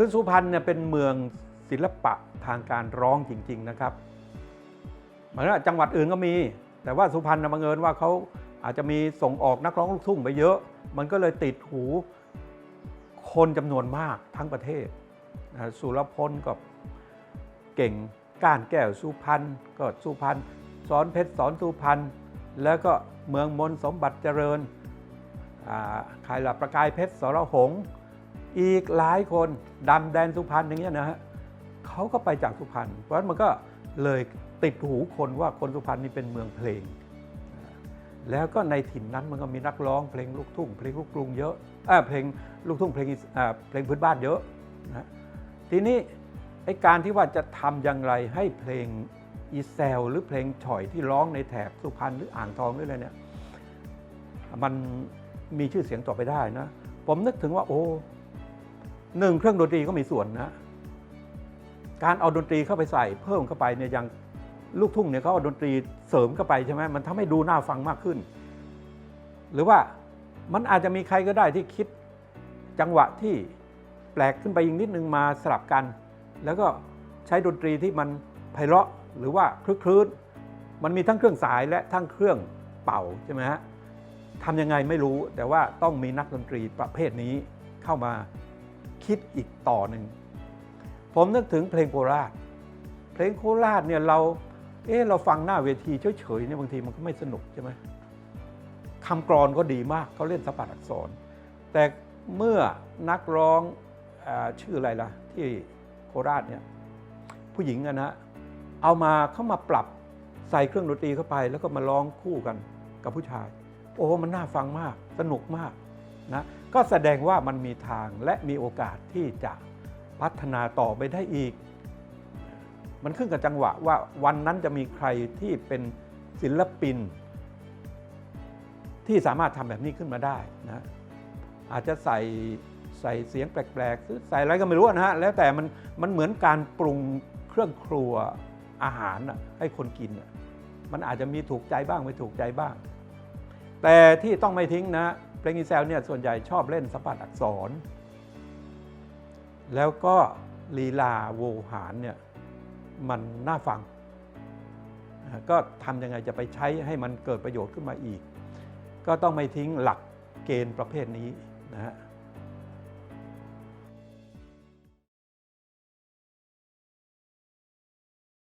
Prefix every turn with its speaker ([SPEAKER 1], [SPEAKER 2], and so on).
[SPEAKER 1] คือสุพรรณเนี่ยเป็นเมืองศิลปะทางการร้องจริง ๆนะครับเหมายถึงว่าจังหวัดอื่นก็มี แต่ว่าสุพรรณบังเอิญว่าเขาอาจจะมีส่งออกนักร้องลูกทุ่งไปเยอะ มันก็เลยติดหูคนจำนวนมากทั้งประเทศ สุรพลก็เก่งก้านแก้วสุพรรณก็สุพรรณสอนเพชรสอนสุพรรณแล้วก็เมืองมนสมบัติเจริญอ่าใครละประกายเพชรสรหงษ์ อีกหลายคนดำแดนสุพรรณอย่างเงี้ยนะฮะเขาก็ไปจากสุพรรณเพราะฉะนั้นมันก็เลยติดหูคนว่าคนสุพรรณนี่เป็นเมืองเพลง แล้วก็ในถิ่นนั้นมันก็มีนักร้องเพลงลูกทุ่งเพลงลูกกรุงเยอะเออเพลงลูกทุ่งเพลงอีสเอ่อเพลงพื้นบ้านเยอะนะทีนี้ไอ้การที่ว่าจะทำอย่างไรให้เพลงอีแซลหรือเพลงฉ่อยที่ร้องในแถบสุพรรณหรืออ่างทองหรืออะไรเนี่ยมันมีชื่อเสียงต่อไปได้นะ ผมนึกถึงว่าโอ้ หนึ่งเครื่องดนตรีก็มีส่วนนะ การเอาดนตรีเข้าไปใส่เพิ่มเข้าไปเนี่ยอย่างลูกทุ่งเนี่ยเขาเอาดนตรีเสริมเข้าไปใช่ไหมมันทำให้ดูน่าฟังมากขึ้น หรือว่ามันอาจจะมีใครก็ได้ที่คิดจังหวะที่แปลกขึ้นไปอีกนิดนึงมาสลับกัน แล้วก็ใช้ดนตรีที่มันไพเราะหรือว่าคลึกคลื้นมันมีทั้งเครื่องสายและทั้งเครื่องเป่าใช่ไหมฮะทำยังไงไม่รู้แต่ว่าต้องมีนักดนตรีประเภทนี้เข้ามา คิดอีกต่อหนึ่ง ผมนึกถึงเพลงโคราช เพลงโคราชเนี่ยเราเออเราฟังหน้าเวทีเฉยๆเนี่ยบางทีมันก็ไม่สนุกใช่ไหมคำกรอนก็ดีมากเขาเล่นสปัดอักษร แต่เมื่อนักร้องอชื่ออะไรล่ะ ที่โคราชเนี่ยผู้หญิงอะนะเอามาเข้ามาปรับใส่เครื่องดนตรีเข้าไป แล้วก็มาร้องคู่กันกับผู้ชาย โอ้มันน่าฟังมาก สนุกมาก นะก็แสดงว่ามันมีทางและมีโอกาสที่จะพัฒนาต่อไปได้อีก มันขึ้นกับจังหวะว่าวันนั้นจะมีใครที่เป็นศิลปิน ที่สามารถทำแบบนี้ขึ้นมาได้นะอาจจะใส่ใส่เสียงแปลกๆใส่อะไรก็ไม่รู้นะฮะแล้วแต่มันมันเหมือนการปรุงเครื่องครัวอาหารให้คนกิน มันอาจจะมีถูกใจบ้างไม่ถูกใจบ้าง แต่ที่ต้องไม่ทิ้งนะ ลงอีแซลเนี่ยส่วนใหญ่ชอบเล่นสัมผัสอักษร แล้วก็ลีลาโวหารเนี่ยมันน่าฟัง ก็ทำยังไงจะไปใช้ให้มันเกิดประโยชน์ขึ้นมาอีก ก็ต้องไม่ทิ้งหลักเกณฑ์ประเภทนี้นะฮะ